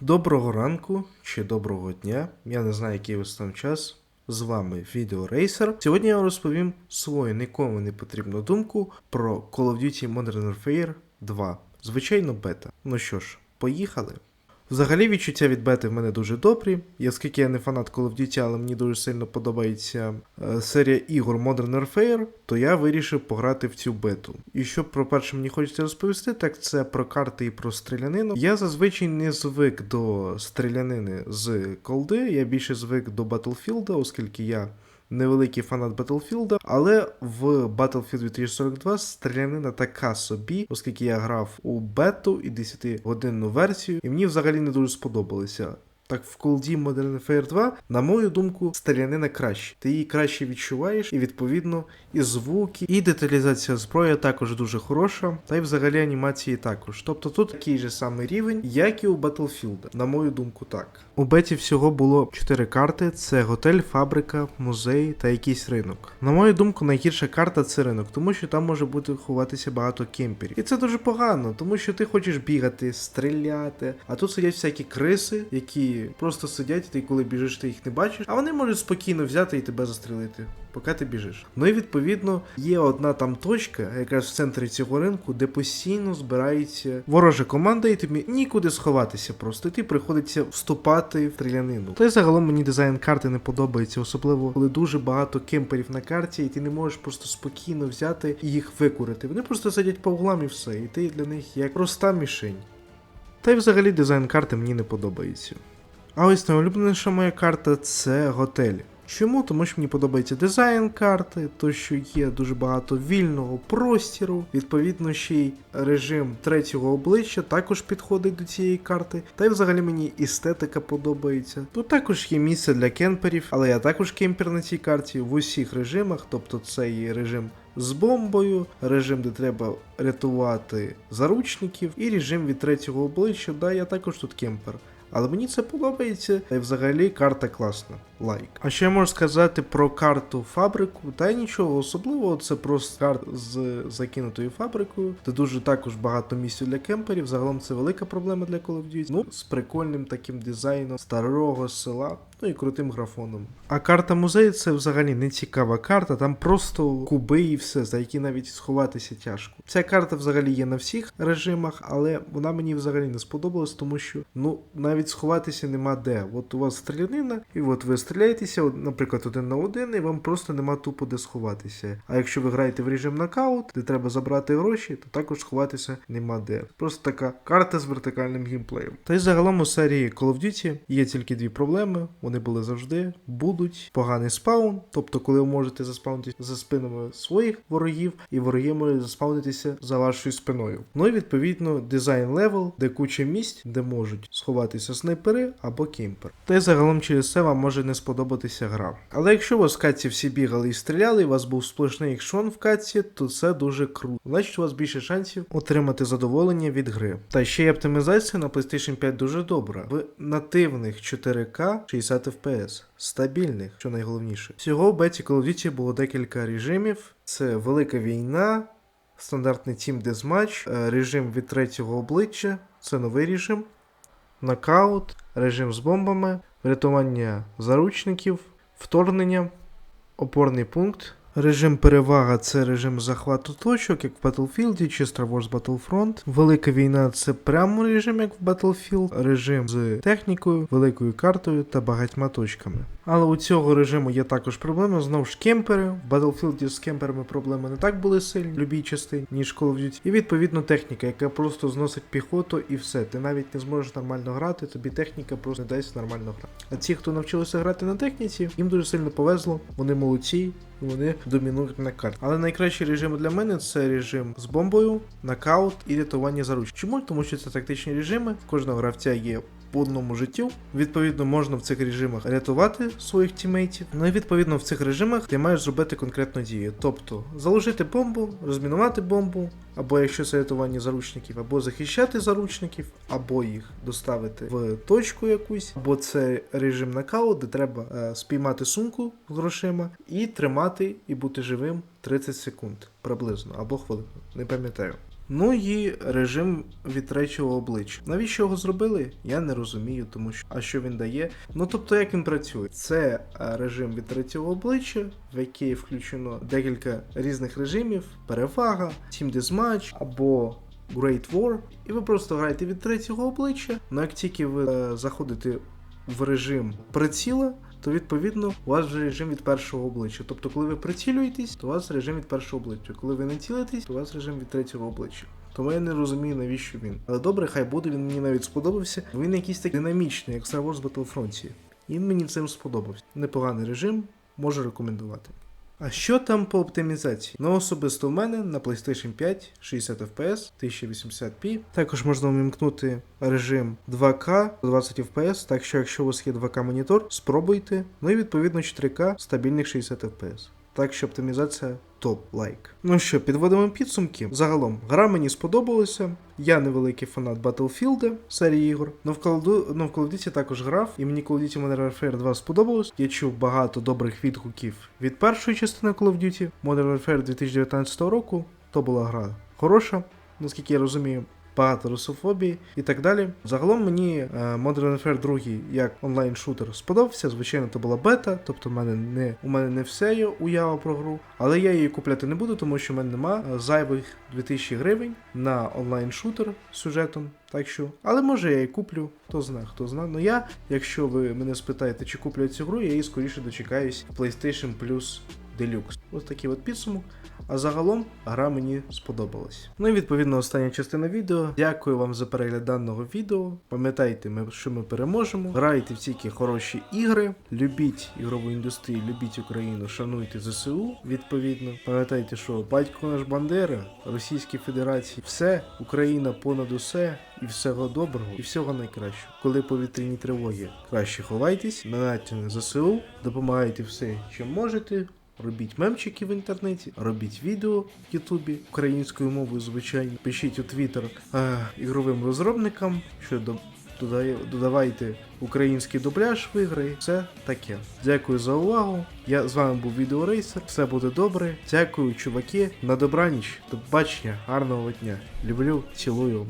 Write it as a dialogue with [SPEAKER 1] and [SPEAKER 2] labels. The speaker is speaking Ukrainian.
[SPEAKER 1] Доброго ранку чи доброго дня. Я не знаю, який у вас там час. З вами Відеорейсер. Сьогодні я вам розповім свою нікому не потрібну думку про Call of Duty Modern Warfare 2. Звичайно, бета. Ну що ж, поїхали. Взагалі відчуття від бети в мене дуже добрі. І оскільки я не фанат Call of Duty, але мені дуже сильно подобається е, серія ігор Modern Warfare, то я вирішив пограти в цю бету. І що про перше мені хочеться розповісти, так це про карти і про стрілянину. Я зазвичай не звик до стрілянини з колди, я більше звик до Battlefield, оскільки я невеликий фанат Battlefield, але в Battlefield 2042 стрілянина така собі, оскільки я грав у бету і 10-годинну версію, і мені взагалі не дуже сподобалося. Так в колді Modern Warfare 2, на мою думку, стрілянина краще. Ти її краще відчуваєш, і відповідно і звуки, і деталізація зброї також дуже хороша, та й взагалі анімації також. Тобто тут такий же самий рівень, як і у Battlefield, на мою думку, так. У беті всього було 4 карти: це готель, фабрика, музей та якийсь ринок. На мою думку, найгірша карта це ринок, тому що там може бути ховатися багато кемперів. І це дуже погано, тому що ти хочеш бігати, стріляти, а тут сидять всякі криси, які просто сидять, ти коли біжиш, ти їх не бачиш, а вони можуть спокійно взяти і тебе застрелити. Поки ти біжиш. Ну і відповідно є одна там точка, якраз в центрі цього ринку, де постійно збирається ворожа команда, і тобі нікуди сховатися просто. І ти приходиться вступати в стрілянину. Та й загалом мені дизайн карти не подобається, особливо коли дуже багато кемперів на карті, і ти не можеш просто спокійно взяти і їх викурити. Вони просто сидять по углам і все, і ти для них як проста мішень. Та й взагалі дизайн карти мені не подобається. А ось найулюбленіша моя карта це готель. Чому? Тому що мені подобається дизайн карти, то що є дуже багато вільного простіру, відповідно, ще й режим третього обличчя також підходить до цієї карти. Та й взагалі мені естетика подобається. Тут також є місце для кемперів, але я також кемпер на цій карті в усіх режимах, тобто це є режим з бомбою, режим, де треба рятувати заручників, і режим від третього обличчя, да, я також тут кемпер. Але мені це подобається, та й взагалі карта класна. Лайк. А що я можу сказати про карту фабрику? Та нічого особливого, це просто карта з закинутою фабрикою, де дуже також багато місць для кемперів. Загалом це велика проблема для Call of Duty. Ну, з прикольним таким дизайном старого села. Ну і крутим графоном. А карта музею це взагалі не цікава карта, там просто куби і все, за які навіть сховатися тяжко. Ця карта взагалі є на всіх режимах, але вона мені взагалі не сподобалась, тому що ну навіть сховатися нема де. От у вас стрілянина, і от ви стріляєтеся, наприклад, один на один, і вам просто нема тупо де сховатися. А якщо ви граєте в режим нокаут, де треба забрати гроші, то також сховатися нема де. Просто така карта з вертикальним геймплеєм. Та й загалом у серії Call of Duty є тільки дві проблеми. Вони були завжди, будуть поганий спаун, тобто, коли ви можете заспаунитися за спинами своїх ворогів, і вороги можуть заспаунитися за вашою спиною. Ну і відповідно дизайн левел, де куча місць, де можуть сховатися снайпери або кемпер. Та й загалом через це вам може не сподобатися гра. Але якщо у вас в катці всі бігали і стріляли, і у вас був сплошний екшон в катці, то це дуже круто. Значить, у вас більше шансів отримати задоволення від гри. Та ще й оптимізація на PlayStation 5 дуже добра. В нативних 4К 60 FPS. Стабільних, що найголовніше. Всього в беті Call of Duty було декілька режимів: це велика війна, стандартний Team Deathmatch, е, режим від третього обличчя, це новий режим, нокаут, режим з бомбами, врятування заручників, вторгнення, опорний пункт. Режим перевага це режим захвату точок, як в Battlefield чи Star Wars Battlefront. Велика війна це прямо режим, як в Battlefield, режим з технікою, великою картою та багатьма точками. Але у цього режиму є також проблеми. Знову ж кемпери. В Battlefield з кемперами проблеми не так були сильні в любій частині, ніж Call of Duty. І відповідно техніка, яка просто зносить піхоту і все. Ти навіть не зможеш нормально грати, тобі техніка просто не дасть нормально грати. А ті, хто навчилися грати на техніці, їм дуже сильно повезло, вони молодці, вони домінують на карті. Але найкращий режим для мене це режим з бомбою, нокаут і рятування заруч. Чому? Тому що це тактичні режими, кожного гравця є по одному життю. Відповідно, можна в цих режимах рятувати своїх тімейтів. Ну і відповідно в цих режимах ти маєш зробити конкретну дію. Тобто заложити бомбу, розмінувати бомбу, або якщо це рятування заручників, або захищати заручників, або їх доставити в точку якусь, або це режим нокаут, де треба е, спіймати сумку з грошима і тримати і бути живим 30 секунд приблизно, або хвилину, не пам'ятаю. Ну і режим відтретього обличчя. Навіщо його зробили? Я не розумію, тому що а що він дає? Ну тобто, як він працює? Це е, режим від третього обличчя, в який включено декілька різних режимів: перевага, Team Deathmatch або Great War. І ви просто граєте від третього обличчя. Ну як тільки ви е, заходите в режим приціла, то відповідно у вас вже режим від першого обличчя. Тобто, коли ви прицілюєтесь, то у вас режим від першого обличчя. Коли ви не цілитесь, то у вас режим від третього обличчя. Тому я не розумію, навіщо він. Але добре, хай буде, він мені навіть сподобався. Він якийсь такий динамічний, як Star Wars Battlefront. І він мені цим сподобався. Непоганий режим, можу рекомендувати. А що там по оптимізації? Ну, особисто в мене на PlayStation 5 60 FPS 1080p. Також можна вмімкнути режим 2К 20 FPS, так що якщо у вас є 2К монітор, спробуйте. Ну і відповідно 4К стабільних 60 FPS. Так що оптимізація топ лайк. Ну що, підводимо підсумки. Загалом, гра мені сподобалася. Я невеликий фанат Battlefield серії ігор. Но в Call of- Duty також грав, і мені Call of Duty Modern Warfare 2 сподобалось. Я чув багато добрих відгуків від першої частини Call of Duty Modern Warfare 2019 року. То була гра хороша, наскільки я розумію. Багато русофобії і так далі. Загалом мені е, Modern Warfare 2 як онлайн-шутер сподобався. Звичайно, це була бета, тобто в мене не у мене не все є уява про гру, але я її купляти не буду, тому що в мене нема е, зайвих 2000 гривень на онлайн-шутер з сюжетом. Так що, але може я її куплю, хто знає, хто знає. Ну я, якщо ви мене спитаєте, чи куплю цю гру, я її скоріше дочекаюсь PlayStation Plus Deluxe. Ось такий от підсумок. А загалом гра мені сподобалась. Ну і відповідно остання частина відео. Дякую вам за перегляд даного відео. Пам'ятайте, що ми переможемо. Грайте в тільки хороші ігри. Любіть ігрову індустрію, любіть Україну, шануйте ЗСУ. Відповідно, пам'ятайте, що батько наш Бандера, Російській Федерації, все, Україна понад усе, і всього доброго, і всього найкращого. Коли повітряні тривоги, краще ховайтесь, донатьте на ЗСУ, допомагайте все, чим можете. Робіть мемчики в інтернеті, робіть відео в Ютубі українською мовою, звичайно. Пишіть у Твіттер е, ігровим розробникам, що до, додає, додавайте український дубляж в ігри. Все таке. Дякую за увагу. Я з вами був Відеорейсер. Все буде добре. Дякую, чуваки. На добраніч. До побачення. Гарного дня. Люблю, цілую.